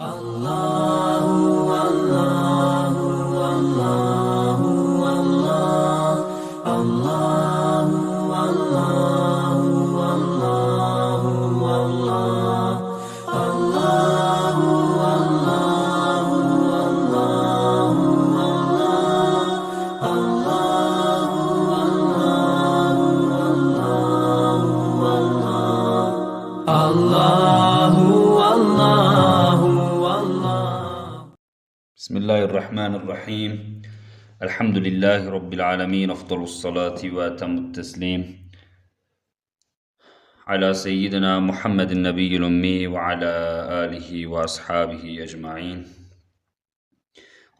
بسم الله Bismillahirrahmanirrahim. Elhamdülillahi Rabbil alemin. Afdalus salati ve etemmut teslim. Ala seyyidina Muhammedin nebiyyil ummi ve ala alihi ve ashabihi ecma'in.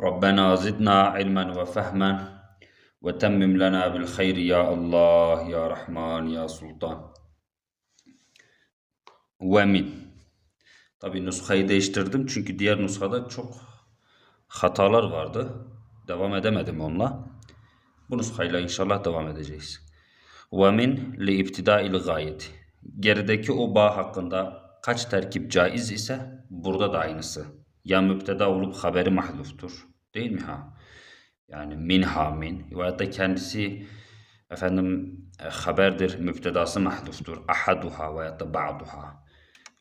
Rabbena zidna ilmen ve fehmen ve temmim lana bil hayri ya Allah, ya Rahman, ya Sultan. Ve min. Tabi nuskayı değiştirdim çünkü diğer nuskada çok hatalar vardı. Devam edemedim onunla. Bu nuskayla inşallah devam edeceğiz. Ve min li ibtidail gayeti. Gerideki o bağ hakkında kaç terkip caiz ise burada da aynısı. Ya müpteda olup haberi mahluftur. Değil mi ha? Yani min ha min. Veyahut da kendisi efendim e, haberdir, müptedası mahluftur. Ahaduha veyahut da ba'duha.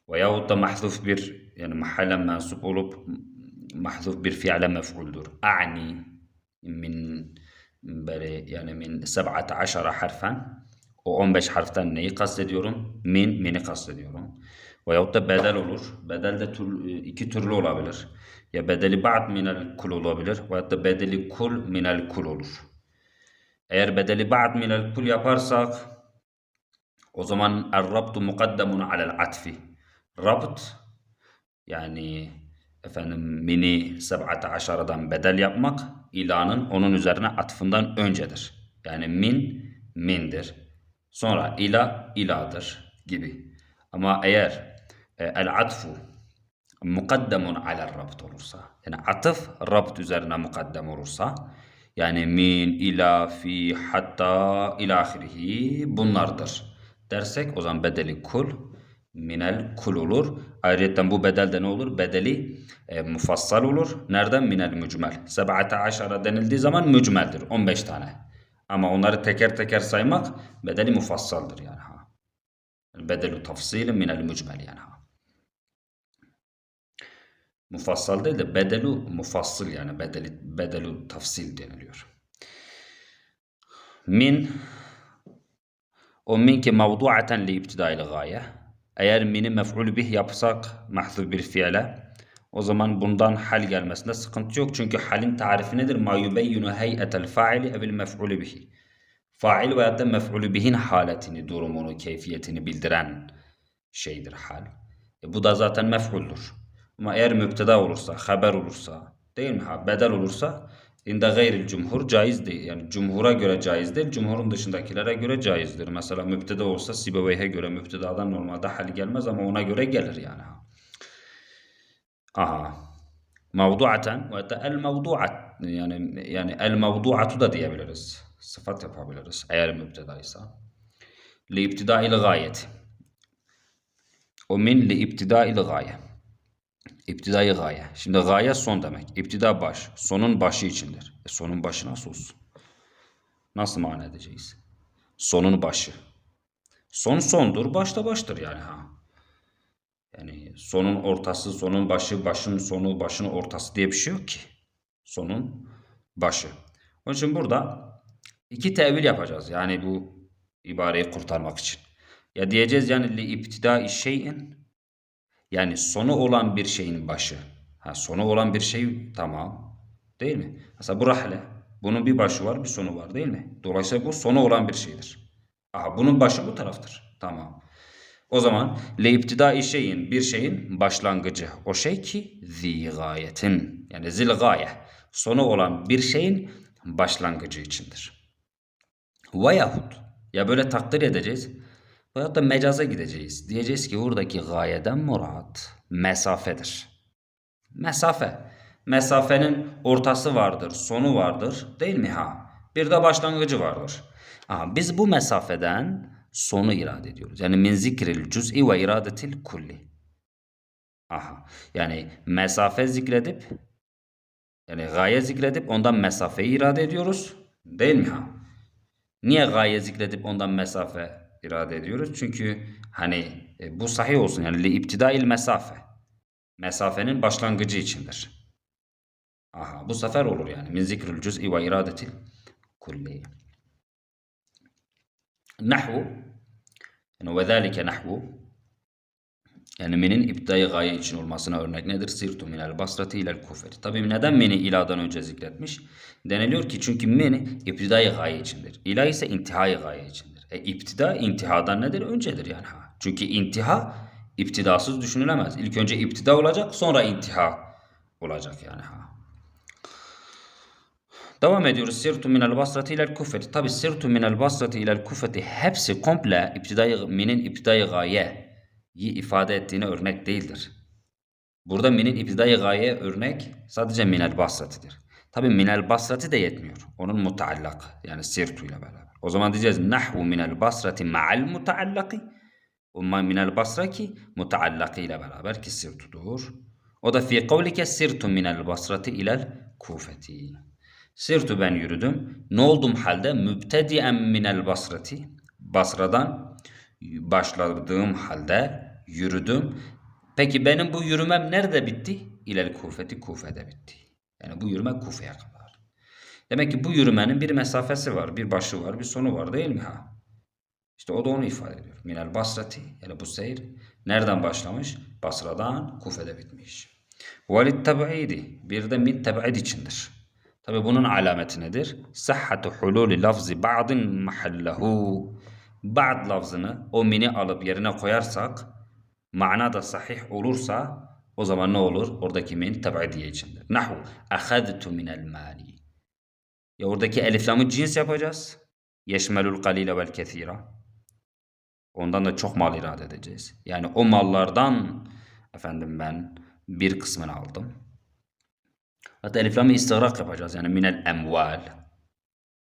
Veyahut da mahluf bir yani mahallen mensup olup mahluf bir fiile mef'uldür. A'ni min böyle yani min 17 harfen o 15 harften neyi kastediyorum? Min, mini kastediyorum. Veyahut da bedel olur. Bedel de tür, iki türlü olabilir. Ya bedeli ba'd minel kul olabilir. Veyahut da bedeli kul minel kul olur. Eğer bedeli ba'd minel kul yaparsak o zaman er-rabtu mukaddemun alel atfi. Rabt yani efendim mini 17'dan bedel yapmak ilanın onun üzerine atfından öncedir. Yani min mindir. Sonra ila iladır gibi. Ama eğer e, el atfu mukaddemun alel rabt olursa yani atıf rabt üzerine mukaddem olursa yani min, ila, fi, hatta, ilahirihi bunlardır dersek o zaman bedeli kul minel kul olur. Ayrıca bu bedel de ne olur? Bedeli e, mufassal olur. Nereden? Minel mücmel. Seb'ate aşara denildiği zaman mücmeldir. 15 tane. Ama onları teker teker saymak bedeli mufassaldır yani ha. Bedelu tafsilin minel mücmel yani ha. Mufassal değil de bedelu mufassıl yani bedeli, bedelu tafsil deniliyor. Min o min ki mevduaten li ibtidail gaye. Eğer mini mef'ul bih yapsak mahzuf bir fiile o zaman bundan hal gelmesinde sıkıntı yok. Çünkü halin tarifi nedir? Ma yubeyyinu heyetel faili evil mef'ulü bihi. Fail veya da mef'ulü bihin haletini, durumunu, keyfiyetini bildiren şeydir hal. E bu da zaten mef'uldür. Ama eğer müpteda olursa, haber olursa, değil mi? Ha, bedel olursa inde gayril cumhur caiz değil. Yani cumhura göre caiz değil, cumhurun dışındakilere göre caizdir. Mesela müpteda olsa Sibeveyhe göre müptedadan normalde hal gelmez ama ona göre gelir yani. Aha. Mevduaten ve el mevduat yani yani el mevduatu da diyebiliriz. Sıfat yapabiliriz eğer müptedaysa. Li ibtidail gayet. O min li ibtidail gaye. İptidai gaye. Şimdi gaye son demek. İptida baş. Sonun başı içindir. E sonun başı nasıl olsun? Nasıl mana edeceğiz? Sonun başı. Son sondur, baş da baştır yani ha. Yani sonun ortası, sonun başı, başın sonu, başın ortası diye bir şey yok ki. Sonun başı. Onun için burada iki tevil yapacağız. Yani bu ibareyi kurtarmak için. Ya diyeceğiz yani li iptidai şeyin yani sonu olan bir şeyin başı. Ha, sonu olan bir şey tamam. Değil mi? Mesela bu rahle. Bunun bir başı var bir sonu var değil mi? Dolayısıyla bu sonu olan bir şeydir. Aha, bunun başı bu taraftır. Tamam. O zaman le iptidai şeyin bir şeyin başlangıcı. O şey ki zi gayetin yani zil gaye. Sonu olan bir şeyin başlangıcı içindir. Veyahut ya böyle takdir edeceğiz Veyahut da mecaza gideceğiz. Diyeceğiz ki buradaki gayeden murat mesafedir. Mesafe. Mesafenin ortası vardır, sonu vardır değil mi ha? Bir de başlangıcı vardır. Aha, biz bu mesafeden sonu irade ediyoruz. Yani min zikril cüz'i ve iradetil kulli. Aha. Yani mesafe zikredip yani gaye zikredip ondan mesafeyi irade ediyoruz. Değil mi ha? Niye gaye zikredip ondan mesafe irade ediyoruz? Çünkü hani e, bu sahih olsun yani li iptidail mesafe. Mesafenin başlangıcı içindir. Aha bu sefer olur yani. Min zikrül cüz'i ve iradetil kulli. Nahvu yani ve zâlike nahvu yani minin iptidai gaye için olmasına örnek nedir? Sirtu minel basrati ilel kufeti. Tabii neden mini iladan önce zikretmiş? Deniliyor ki çünkü mini iptidai gaye içindir. İla ise intihai gaye içindir. E iptida intihadan nedir? Öncedir yani. Ha. Çünkü intiha iptidasız düşünülemez. İlk önce iptida olacak sonra intiha olacak yani. Ha. Devam ediyoruz. Sirtu minel basrati ilel kufeti. Tabi sirtu minel basrati ilel kufeti hepsi komple iptidai, minin iptidai gaye ifade ettiğine örnek değildir. Burada minin iptidai gaye örnek sadece minel basratidir. Tabi minel basrati de yetmiyor. Onun mutaallak yani sirtu ile beraber. O zaman diyeceğiz nahvu minel basrati ma'al mutaallaki. O minel basra ki mutaallaki ile beraber ki sirtudur. O da fi kavlike sirtu minel basrati ilel kufeti. Sirtu ben yürüdüm. Ne oldum halde? Mübtedi'en minel basrati. Basradan başladığım halde yürüdüm. Peki benim bu yürümem nerede bitti? İlel kufeti kufede bitti. Yani bu yürüme kufeye kadar. Demek ki bu yürümenin bir mesafesi var, bir başı var, bir sonu var değil mi ha? İşte o da onu ifade ediyor. Minel basrati yani bu seyir nereden başlamış? Basradan kufede bitmiş. Velid tab'idi bir de min tab'id içindir. Tabi bunun alameti nedir? Sahhatu hululi lafzi ba'din mahallahu. Ba'd lafzını o mini alıp yerine koyarsak mana da sahih olursa o zaman ne olur? Oradaki min tab'idiye içindir. Nahu ahadtu minel mali. Ya oradaki eliflamı cins yapacağız. Yeşmelul kalile vel kethira. Ondan da çok mal irade edeceğiz. Yani o mallardan efendim ben bir kısmını aldım. Hatta eliflamı istigrak yapacağız. Yani minel emval.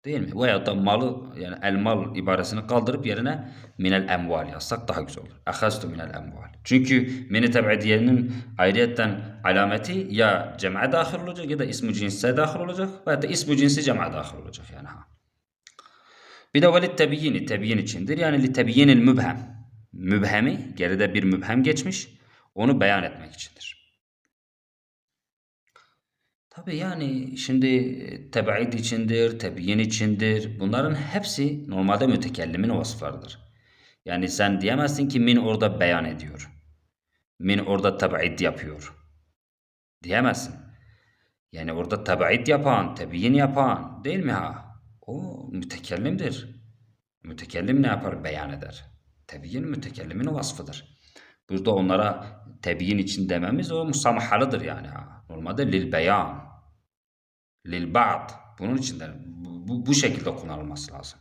Değil mi? Veya da malı yani el mal ibaresini kaldırıp yerine minel emval yazsak daha güzel olur. Ahaztu minel emval. Çünkü mini teb'idiyenin ayrıyetten alameti ya cem'e dahil olacak ya da ismi cinse dahil olacak veya da ismi cinsi cem'e dahil olacak yani ha. Bir de velid tebiyyini, tebyin içindir. Yani li tebyinil mübhem. Mübhemi, geride bir mübhem geçmiş. Onu beyan etmek içindir. Tabi yani şimdi tebaid içindir, tebyin içindir. Bunların hepsi normalde mütekellimin vasıflarıdır. Yani sen diyemezsin ki min orada beyan ediyor. Min orada tebaid yapıyor. Diyemezsin. Yani orada tebaid yapan, tebyin yapan değil mi ha? O mütekellimdir. Mütekellim ne yapar? Beyan eder. Tebyin mütekellimin vasfıdır. Burada onlara tebyin için dememiz o musamahalıdır yani ha. Normalde lil beyan. Lil ba'd. Bunun için de bu, bu, şekilde kullanılması lazım.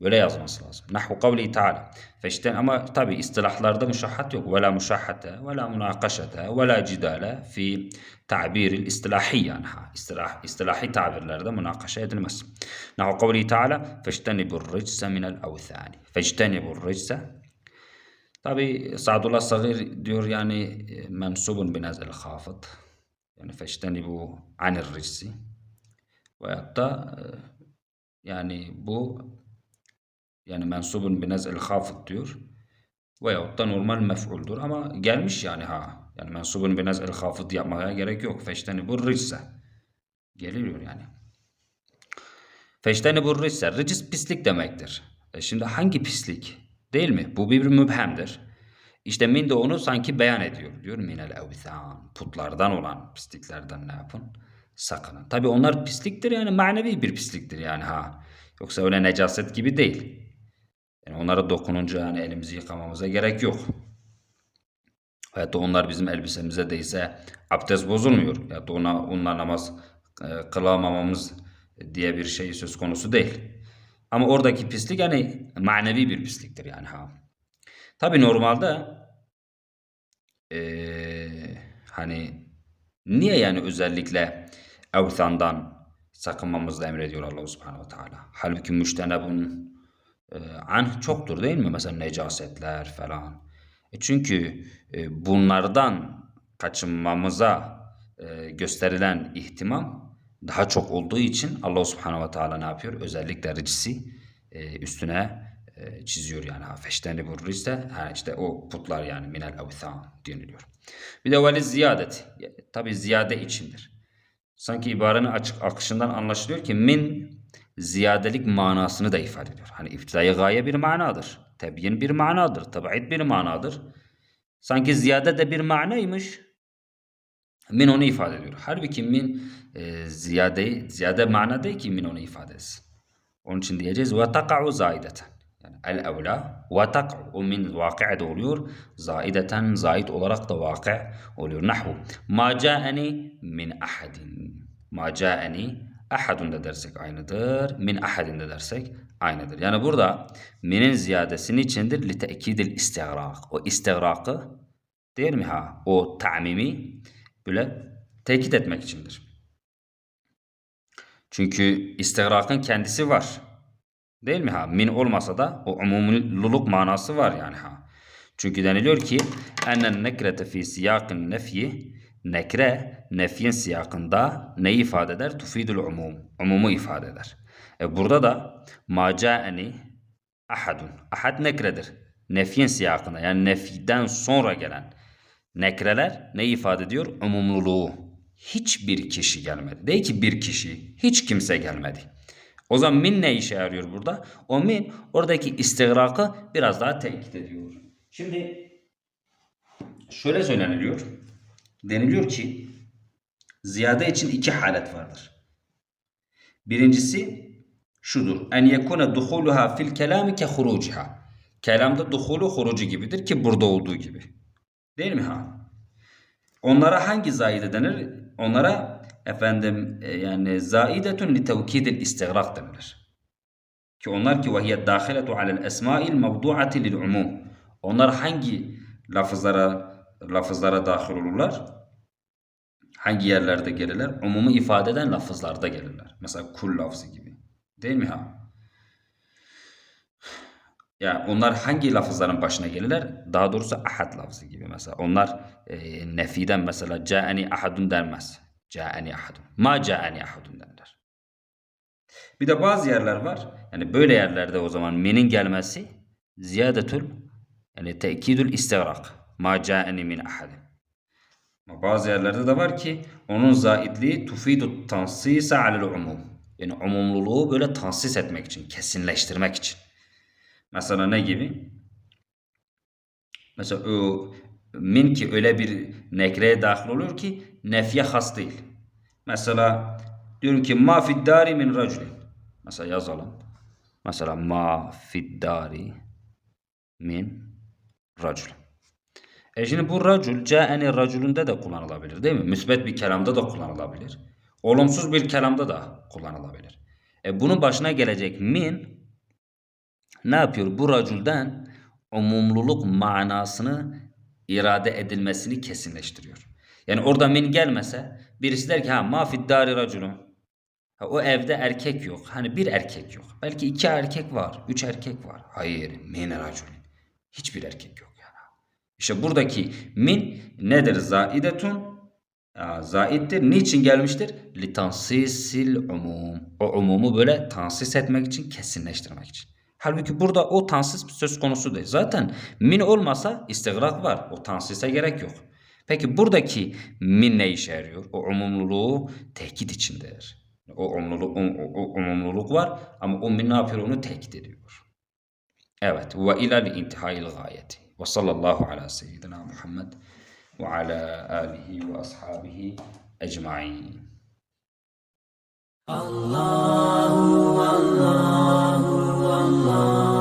Böyle yazması lazım. Nahvu kavli ta'ala. Feşten ama tabi istilahlarda müşahhat yok. Ve la müşahhate, ve la münakaşate, ve la cidale fi ta'biril istilahi yani. Ha. İstilah, istilahi tabirlerde münakaşa edilmez. Nahvu kavli ta'ala. Feştenibur ricse minel evthani. Feştenibur ricse. Tabi Sadullah Sagir diyor yani mensubun binazil hafıt. Yani feştenibu anir ricsi. Veyahut da yani bu yani mensubun binez'il hafıt diyor. Veyahut da normal mef'uldur ama gelmiş yani ha. Yani mensubun binez'il hafıt yapmaya gerek yok. Feşteni bu ricse. Geliyor yani. Feşteni bu ricse. Ricis pislik demektir. E şimdi hangi pislik? Değil mi? Bu bir mübhemdir. İşte min de onu sanki beyan ediyor. Diyor minel evthan. Putlardan olan pisliklerden ne yapın? Sakının. Tabi onlar pisliktir yani manevi bir pisliktir yani ha. Yoksa öyle necaset gibi değil. Yani onlara dokununca yani elimizi yıkamamıza gerek yok. Hatta onlar bizim elbisemize değse abdest bozulmuyor. Ya da ona onunla namaz e, kılamamamız diye bir şey söz konusu değil. Ama oradaki pislik yani manevi bir pisliktir yani ha. Tabi normalde ee, hani niye yani özellikle evthandan sakınmamızı emrediyor Allah subhanahu teala. Halbuki müştenebun e, anh çoktur değil mi? Mesela necasetler falan. E Çünkü e, bunlardan kaçınmamıza e, gösterilen ihtimam daha çok olduğu için Allah Subhanahu ve Teala ne yapıyor? Özellikle ricsi e, üstüne çiziyor yani. Feşteni bu ise ha, işte o putlar yani minel avithan deniliyor. Bir de veli ziyadet. Tabi ziyade içindir. Sanki ibarenin açık akışından anlaşılıyor ki min ziyadelik manasını da ifade ediyor. Hani iftidai gaye bir manadır. Tebyin bir manadır. Tab'id bir manadır. Sanki ziyade de bir manaymış. Min onu ifade ediyor. Halbuki min e, ziyade, ziyade mana değil ki min onu ifade etsin. Onun için diyeceğiz ve taka'u zaideten. El evla ve tak'u. Min vakı'da oluyor. Zaideten zait olarak da vakı oluyor. Nahvu. Ma ca'ani min ahadin. Ma ca'ani ahadun da dersek aynıdır. Min ahadin de dersek aynıdır. Yani burada minin ziyadesini içindir li te'kidil istigrak. O istigrakı değil mi ha? O ta'mimi böyle tekit etmek içindir. Çünkü istigrakın kendisi var. Değil mi ha? Min olmasa da o umumluluk manası var yani ha. Çünkü deniliyor ki ennen nekrete fi siyakin nefyi nekre nefyin siyakında ne ifade eder? Tufidul umum. Umumu ifade eder. E burada da ma ca'eni ahadun. Ahad nekredir. Nefyin siyakında yani nefiden sonra gelen nekreler ne ifade ediyor? Umumluluğu. Hiçbir kişi gelmedi. Değil ki bir kişi. Hiç kimse gelmedi. O zaman min ne işe yarıyor burada? O min oradaki istigrakı biraz daha tehdit ediyor. Şimdi şöyle söyleniliyor. Deniliyor ki ziyade için iki halet vardır. Birincisi şudur. En yekune duhuluha fil kelami ke huruciha. Kelamda duhulu hurucu gibidir ki burada olduğu gibi. Değil mi ha? Onlara hangi zaide denir? Onlara efendim e, yani zaidetun li tevkidil istigrak denilir. Ki onlar ki ve hiye dahiletu alel esma'il mevdu'ati lil umum. Onlar hangi lafızlara lafızlara dahil olurlar? Hangi yerlerde gelirler? Umumu ifade eden lafızlarda gelirler. Mesela kul lafzı gibi. Değil mi ha? Yani onlar hangi lafızların başına gelirler? Daha doğrusu ahad lafzı gibi mesela. Onlar e, nefiden mesela ca'eni ahadun denmez. Ca'eni ahadun. Ma ca'eni ahadun derler. Bir de bazı yerler var. Yani böyle yerlerde o zaman minin gelmesi ziyadetul yani tekidül istigrak. Ma ca'eni min ahadin. Bazı yerlerde de var ki onun zaidliği tufidu tansisa alel umum. Yani umumluluğu böyle tansis etmek için, kesinleştirmek için. Mesela ne gibi? Mesela o min ki öyle bir nekreye dahil oluyor ki nefye has değil. Mesela diyorum ki ma fid dari min raculin. Mesela yazalım. Mesela ma fid dari min racul. E şimdi bu racul ca'eni raculünde de kullanılabilir değil mi? Müsbet bir kelamda da kullanılabilir. Olumsuz bir kelamda da kullanılabilir. E bunun başına gelecek min ne yapıyor? Bu raculden umumluluk manasını irade edilmesini kesinleştiriyor. Yani orada min gelmese birisi der ki ha ma fid dari raculun. Ha, o evde erkek yok. Hani bir erkek yok. Belki iki erkek var. Üç erkek var. Hayır. Min raculun. Hiçbir erkek yok yani. İşte buradaki min nedir? Zaidetun. Zaittir. Niçin gelmiştir? Litansisil umum. O umumu böyle tansis etmek için, kesinleştirmek için. Halbuki burada o tansis söz konusu değil. Zaten min olmasa istigrak var. O tansise gerek yok. Peki buradaki min ne işe yarıyor? O umumluluğu tehdit içindedir. O, umumluluk, um, o umumluluk var ama o min ne yapıyor? Onu tehdit ediyor. Evet. Ve ilal intihail gayeti. Ve sallallahu ala seyyidina Muhammed ve ala alihi ve ashabihi ecma'in. Allahu Allah. Allah.